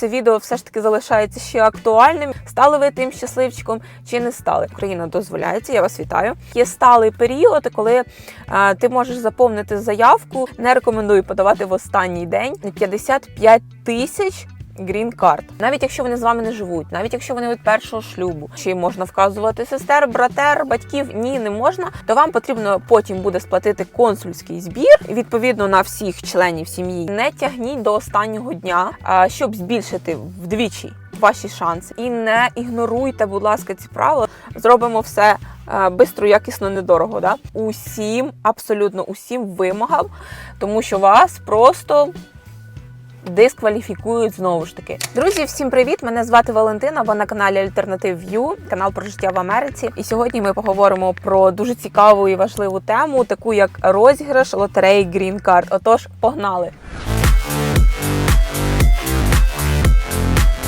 Це відео все ж таки залишається ще актуальним. Стали ви тим щасливчиком чи не стали? Україна дозволяється, я вас вітаю. Є сталий період, коли а, ти можеш заповнити заявку. Не рекомендую подавати в останній день 55 тисяч. Грін карт, навіть якщо вони з вами не живуть, навіть якщо вони від першого шлюбу, чи можна вказувати сестер, братер, батьків? Ні, не можна. То вам потрібно потім буде сплатити консульський збір відповідно на всіх членів сім'ї. Не тягніть до останнього дня, щоб збільшити вдвічі ваші шанси. І не ігноруйте, будь ласка, ці правила. Зробимо все е, бистро, якісно, недорого. Да? Усім, абсолютно усім вимагам, тому що вас просто дискваліфікують знову ж таки. Друзі, всім привіт! Мене звати Валентина. Ви на каналі Альтернатив View, канал про життя в Америці. І сьогодні ми поговоримо про дуже цікаву і важливу тему, таку як розіграш лотереї Green Card. Отож, погнали!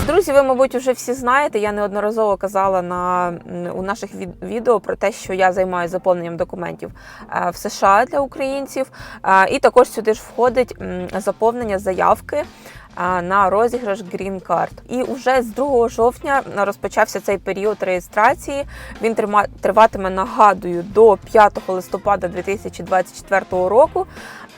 Друзі, ви, мабуть, вже всі знаєте. Я неодноразово казала на у наших від- відео про те, що я займаюся заповненням документів е, в США для українців. Е, І також сюди ж входить заповнення заявки е, на розіграш Green Card. І вже з 2 жовтня розпочався цей період реєстрації. Він триватиме, нагадую, до 5 листопада 2024 року.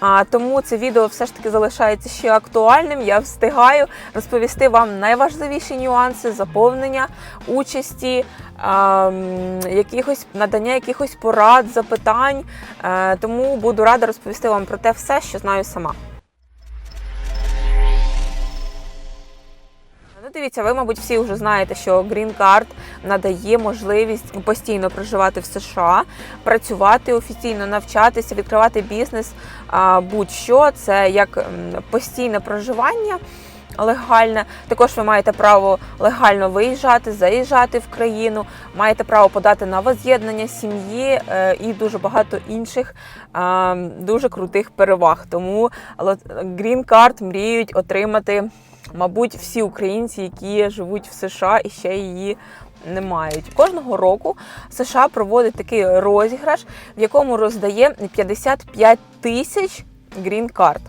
А тому це відео все ж таки залишається ще актуальним. Я встигаю розповісти вам найважливіші нюанси заповнення участі, а, якихось надання якихось порад, запитань. Е, Тому буду рада розповісти вам про те все, що знаю сама. Дивіться, ви, мабуть, всі вже знаєте, що Green Card надає можливість постійно проживати в США, працювати офіційно, навчатися, відкривати бізнес. Будь-що це як постійне проживання. Легальне, також ви маєте право легально виїжджати, заїжджати в країну, маєте право подати на воз'єднання сім'ї е, і дуже багато інших е, дуже крутих переваг. Тому лот- Green Card мріють отримати мабуть, всі українці, які живуть в США і ще її не мають. Кожного року США проводить такий розіграш, в якому роздає 55 тисяч грін-карт.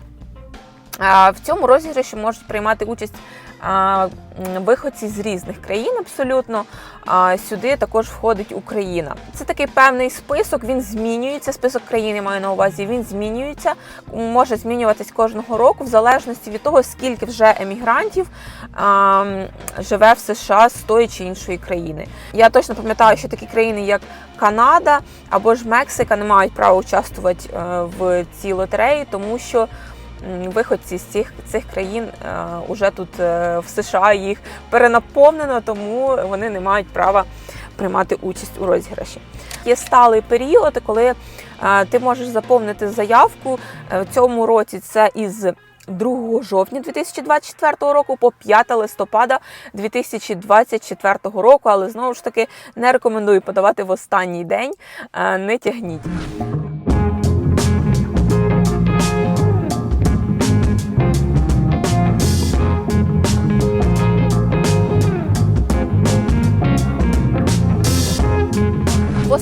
В цьому розіграші можуть приймати участь виходці з різних країн абсолютно. Сюди також входить Україна. Це такий певний список, він змінюється. Список країн я маю на увазі, він змінюється, може змінюватись кожного року, в залежності від того, скільки вже емігрантів живе в США з тої чи іншої країни. Я точно пам'ятаю, що такі країни, як Канада або ж Мексика, не мають права участвувати е, в цій лотереї, тому що виходці з цих цих країн е, уже тут е, в США їх перенаповнено, тому вони не мають права приймати участь у розіграші. Є сталий період, коли е, ти можеш заповнити заявку в цьому році. Це із 2 жовтня 2024 року по 5 листопада 2024 року, але знову ж таки не рекомендую подавати в останній день, не тягніть.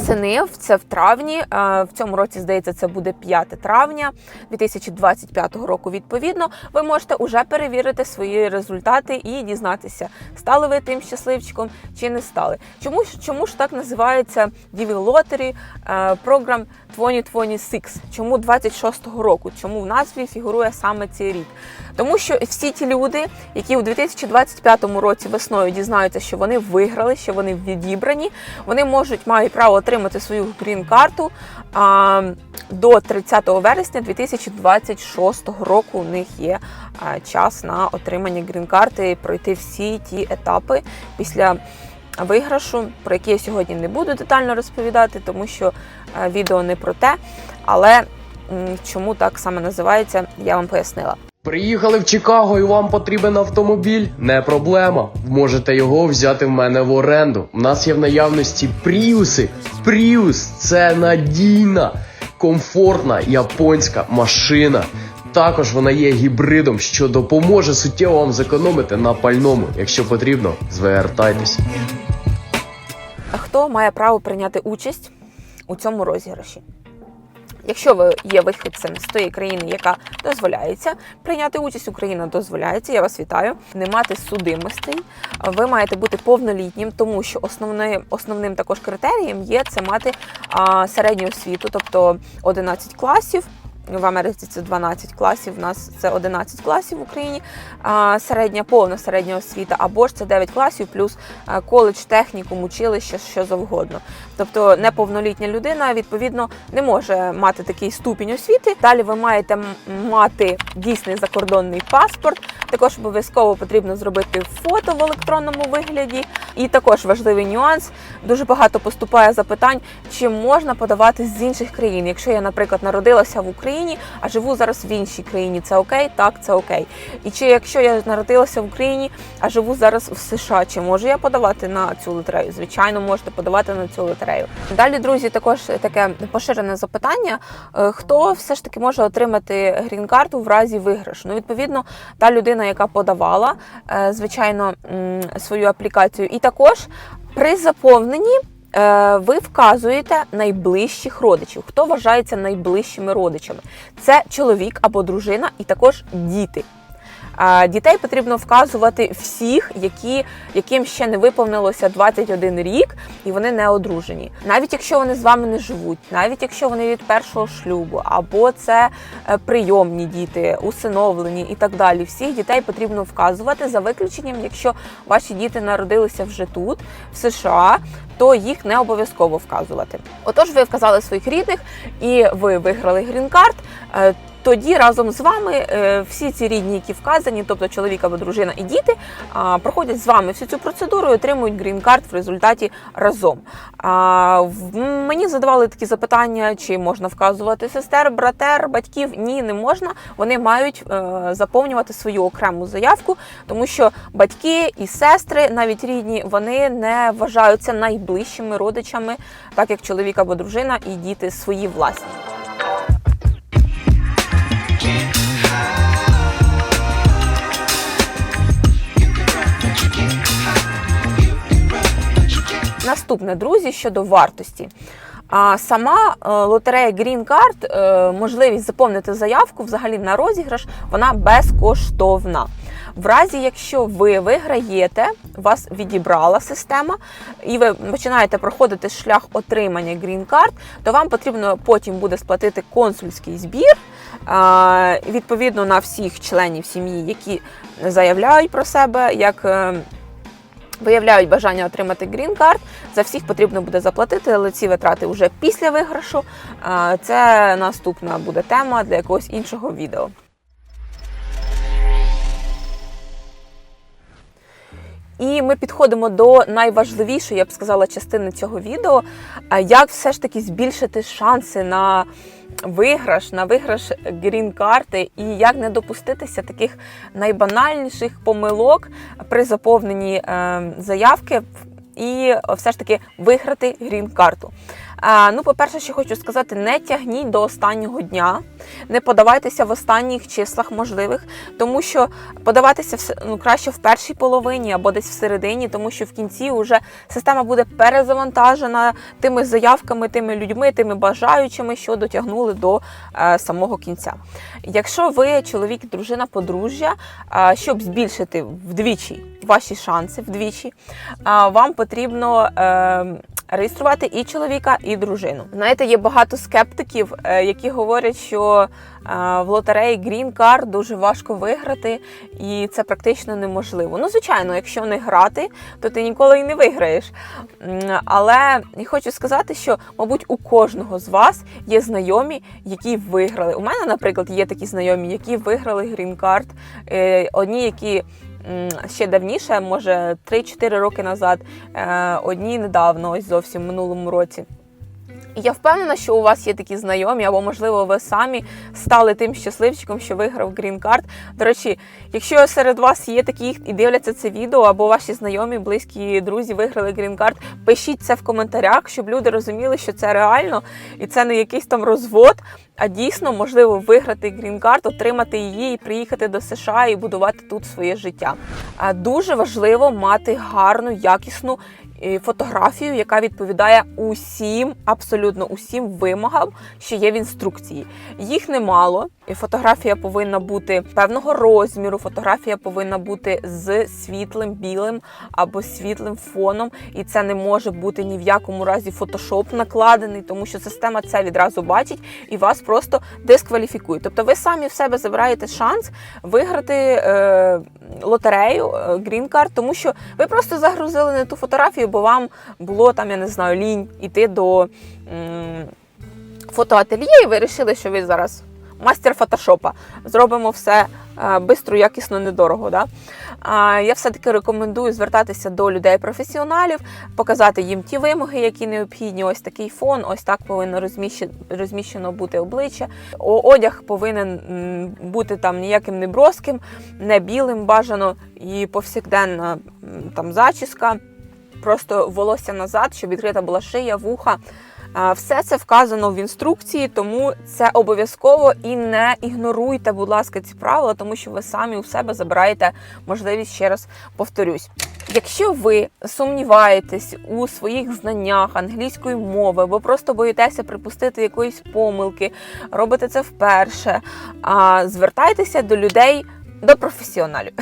Восени, це в травні. е, В цьому році, здається, це буде 5 травня 2025 року. Відповідно, ви можете уже перевірити свої результати і дізнатися, стали ви тим щасливчиком чи не стали. Чому ж чому ж так називається Divil Lottery програм 2026? Чому 26-го року? Чому в назві фігурує саме цей рік? Тому що всі ті люди, які у 2025 році весною дізнаються, що вони виграли, що вони відібрані, вони можуть мають право отримати свою грін-карту до 30 вересня 2026 року. У них є час на отримання грін-карти і пройти всі ті етапи після. Виграшу, про які я сьогодні не буду детально розповідати, тому що е, відео не про те. Але чому так саме називається, я вам пояснила. Приїхали в Чикаго і вам потрібен автомобіль? Не проблема. Можете його взяти в мене в оренду. У нас є в наявності пріуси. Пріус це надійна, комфортна японська машина. Також вона є гібридом, що допоможе суттєво вам зекономити на пальному. Якщо потрібно, звертайтеся. Хто має право прийняти участь у цьому розіграші? Якщо ви є вихідцем з тої країни, яка дозволяється прийняти участь, Україна дозволяється, я вас вітаю. Не мати судимостей. Ви маєте бути повнолітнім, тому що основним, основним також критерієм є це мати а, середню освіту, тобто 11 класів. В Америці це 12 класів, в нас це 11 класів в Україні, середня повна середня освіта, або ж це 9 класів плюс коледж, технікум, училище, що завгодно. Тобто неповнолітня людина відповідно не може мати такий ступінь освіти. Далі ви маєте мати дійсний закордонний паспорт. Також обов'язково потрібно зробити фото в електронному вигляді. І також важливий нюанс. Дуже багато поступає запитань, чи можна подавати з інших країн. Якщо я, наприклад, народилася в Україні, а живу зараз в іншій країні, це окей? Так, це окей. І чи якщо я народилася в Україні, а живу зараз в США, чи можу я подавати на цю лотерею? Звичайно, можете подавати на цю лотерею. Далі, друзі, також таке поширене запитання: Е, хто все ж таки може отримати грін-карту в разі виграшу? Ну, відповідно, та людина, яка подавала, е, звичайно, свою аплікацію, і також при заповненні. Е, Ви вказуєте найближчих родичів. Хто вважається найближчими родичами? Це чоловік або дружина, і також діти. Дітей потрібно вказувати всіх, які, яким ще не виповнилося 21 рік, і вони не одружені. Навіть якщо вони з вами не живуть, навіть якщо вони від першого шлюбу, або це е, прийомні діти, усиновлені і так далі. Всіх дітей потрібно вказувати за виключенням, якщо ваші діти народилися вже тут, в США. То їх не обов'язково вказувати. Отож, ви вказали своїх рідних і ви виграли грін-карт. Тоді разом з вами е, всі ці рідні, які вказані, тобто чоловік або дружина і діти, проходять з вами всю цю процедуру і отримують грін-карт в результаті разом. Мені задавали такі запитання, чи можна вказувати сестер, братер, батьків. Ні, не можна. Вони мають е, заповнювати свою окрему заявку, тому що батьки і сестри, навіть рідні, вони не вважаються найближчими родичами, так як чоловік або дружина і діти свої власні. Наступне, друзі, щодо вартості. А сама е, лотерея Green Card, е, можливість заповнити заявку взагалі на розіграш, вона безкоштовна. В разі, якщо ви виграєте, вас відібрала система, і ви починаєте проходити шлях отримання Green Card, то вам потрібно потім буде сплатити консульський збір. Відповідно на всіх членів сім'ї, які заявляють про себе як е, виявляють бажання отримати грін-карт, за всіх потрібно буде заплатити, але ці витрати вже після виграшу. Це наступна буде тема для якогось іншого відео. І ми підходимо до найважливішої, я б сказала, частини цього відео. Як все ж таки збільшити шанси на виграш, на виграш грін-карти, і як не допуститися таких найбанальніших помилок при заповненні е, заявки і все ж таки виграти грін-карту. Ну, по-перше, що хочу сказати, не тягніть до останнього дня, не подавайтеся в останніх числах можливих, тому що подаватися ну, краще в першій половині або десь всередині, тому що в кінці вже система буде перезавантажена тими заявками, тими людьми, тими бажаючими, що дотягнули до е, самого кінця. Якщо ви чоловік, дружина, подружжя, е, щоб збільшити вдвічі ваші шанси вдвічі, е, вам потрібно. Е, реєструвати і чоловіка, і дружину. Знаєте, є багато скептиків, е, які говорять, що е, в лотереї Green Card дуже важко виграти, і це практично неможливо. Ну, звичайно, якщо не грати, то ти ніколи і не виграєш. Але хочу сказати, що, мабуть, у кожного з вас є знайомі, які виграли. У мене, наприклад, є такі знайомі, які виграли Green Card. Е, Одні, які ще давніше, може 3-4 роки назад, е, одні недавно, ось зовсім минулому році. Я впевнена, що у вас є такі знайомі, або, можливо, ви самі стали тим щасливчиком, що виграв Card. До речі, якщо серед вас є такі і дивляться це відео, або ваші знайомі, близькі друзі виграли Card, пишіть це в коментарях, щоб люди розуміли, що це реально і це не якийсь там розвод, а дійсно можливо виграти Card, отримати її і приїхати до США і будувати тут своє життя. Дуже важливо мати гарну, якісну фотографію, яка відповідає усім, абсолютно усім вимогам, що є в інструкції. Їх немало. І фотографія повинна бути певного розміру. Фотографія повинна бути з світлим білим або світлим фоном, і це не може бути ні в якому разі фотошоп накладений, тому що система це відразу бачить і вас просто дискваліфікує. Тобто, ви самі в себе забираєте шанс виграти е, лотерею е, Green Card, тому що ви просто загрузили не ту фотографію, бо вам було там, я не знаю, лінь іти до фотоательє, і ви вирішили, що ви зараз мастер фотошопа. Зробимо все е, бистро, якісно, недорого. Да? Я все-таки рекомендую звертатися до людей-професіоналів, показати їм ті вимоги, які необхідні. Ось такий фон, ось так повинно розміщено бути обличчя. Одяг повинен бути там ніяким не броским, не білим бажано і повсякденна там зачіска. Просто волосся назад, щоб відкрита була шия, вуха. Все це вказано в інструкції, тому це обов'язково і не ігноруйте, будь ласка, ці правила, тому що ви самі у себе забираєте можливість ще раз повторюсь. Якщо ви сумніваєтесь у своїх знаннях англійської мови, або просто боїтеся припустити якоїсь помилки, робите це вперше, звертайтеся до людей. До професіоналів.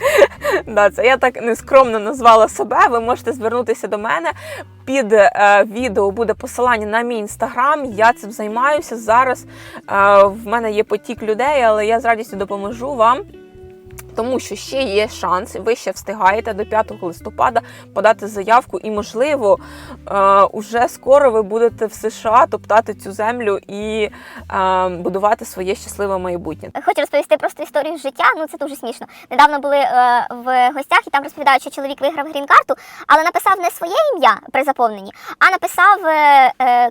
да, це я так нескромно назвала себе. Ви можете звернутися до мене. Під е, відео буде посилання на мій інстаграм. Я цим займаюся зараз. Е, в мене є потік людей, але я з радістю допоможу вам. Тому що ще є шанс, ви ще встигаєте до 5 листопада подати заявку, і, можливо, е, уже скоро ви будете в США топтати цю землю і е, будувати своє щасливе майбутнє. Хочу розповісти просто історію життя. Ну це дуже смішно. Недавно були е, в гостях і там розповідають, що чоловік виграв грін-карту, але написав не своє ім'я при заповненні, а написав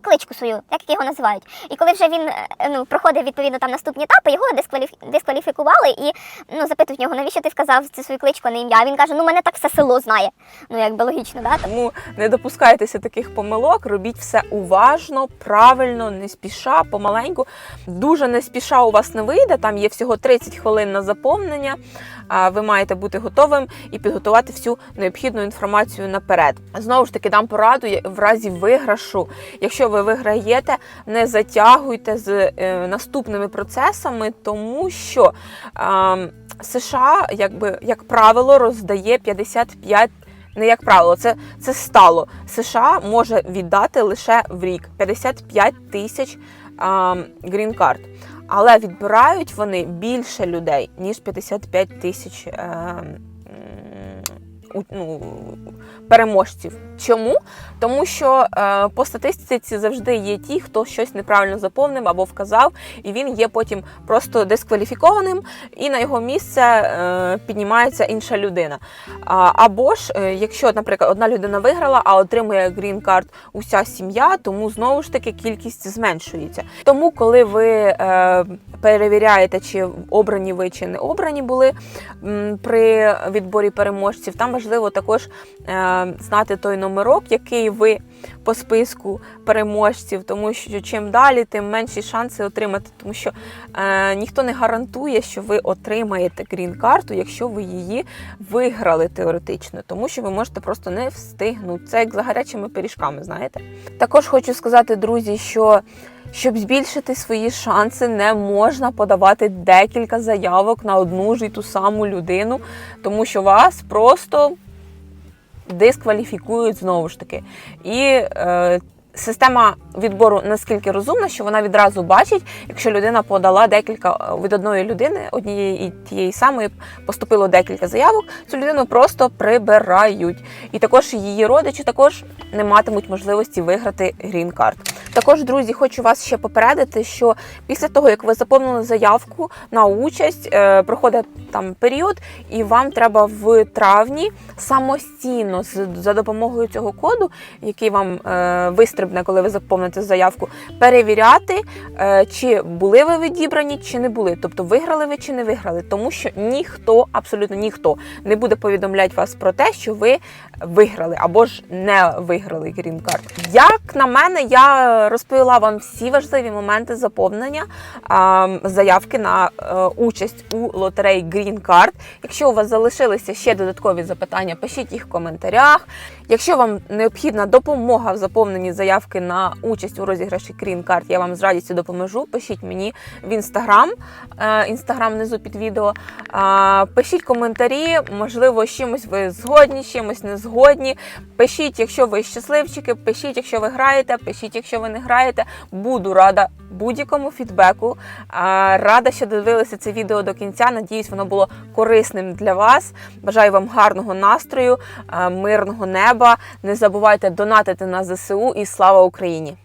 кличку свою, як його називають. І коли вже він ну, проходив відповідно там наступні етапи, його дискваліф- дискваліфікували і ну, запитують в нього, навіщо ти сказав цю свою кличку, а не ім'я. Він каже: ну мене так все село знає. Ну якби логічно, да? Тому не допускайтеся таких помилок, робіть все уважно, правильно, не спіша, помаленьку. Дуже не спіша у вас не вийде. Там є всього 30 хвилин на заповнення. Ви маєте бути готовим і підготувати всю необхідну інформацію наперед. Знову ж таки, дам пораду в разі виграшу. Якщо ви виграєте, не затягуйте з е, наступними процесами, тому що США, якби як правило, роздає 55 не як правило, це, це стало. США може віддати лише в рік 55 тисяч грін-карт. Але відбирають вони більше людей, ніж 55 тисяч е, ну, переможців. Чому? Тому що е, по статистиці завжди є ті, хто щось неправильно заповнив або вказав, і він є потім просто дискваліфікованим, і на його місце е, піднімається інша людина. А, або ж, е, якщо, наприклад, одна людина виграла, а отримує грін-карт уся сім'я, тому знову ж таки кількість зменшується. Тому, коли ви е, перевіряєте, чи обрані ви чи не обрані були при відборі переможців, там важливо також е, знати той номерок, який ви по списку переможців, тому що чим далі, тим менші шанси отримати, тому що е, ніхто не гарантує, що ви отримаєте грін-карту, якщо ви її виграли теоретично, тому що ви можете просто не встигнути. Це як за гарячими пиріжками, знаєте. Також хочу сказати, друзі, що щоб збільшити свої шанси, не можна подавати декілька заявок на одну ж і ту саму людину, тому що вас просто дискваліфікують знову ж таки. І е, система відбору наскільки розумна, що вона відразу бачить, якщо людина подала декілька е, від одної людини, однієї і тієї самої поступило декілька заявок, цю людину просто прибирають. І також її родичі також не матимуть можливості виграти грін-карт. Також, друзі, хочу вас ще попередити, що після того, як ви заповнили заявку на участь, е, проходить там період, і вам треба в травні самостійно за допомогою цього коду, який вам е, потрібне, коли ви заповните заявку, перевіряти, е, чи були ви відібрані, чи не були. Тобто виграли ви чи не виграли, тому що ніхто, абсолютно ніхто не буде повідомляти вас про те, що ви виграли або ж не виграли Card. Як на мене, я розповіла вам всі важливі моменти заповнення заявки на е, участь у лотереї Card. Якщо у вас залишилися ще додаткові запитання, пишіть їх в коментарях. Якщо вам необхідна допомога в заповненні заявки на участь у розіграші Card, я вам з радістю допоможу. Пишіть мені в інстаграм, е, інстаграм внизу під відео. Пишіть коментарі, можливо, з чимось ви згодні, з чимось не згодні. Пишіть, якщо ви щасливчики, пишіть, якщо ви граєте, пишіть, якщо ви не граєте. Буду рада будь-якому фідбеку. Рада, що дивилися це відео до кінця. Надіюсь, воно було корисним для вас. Бажаю вам гарного настрою, мирного неба. Не забувайте донатити на ЗСУ і слава Україні!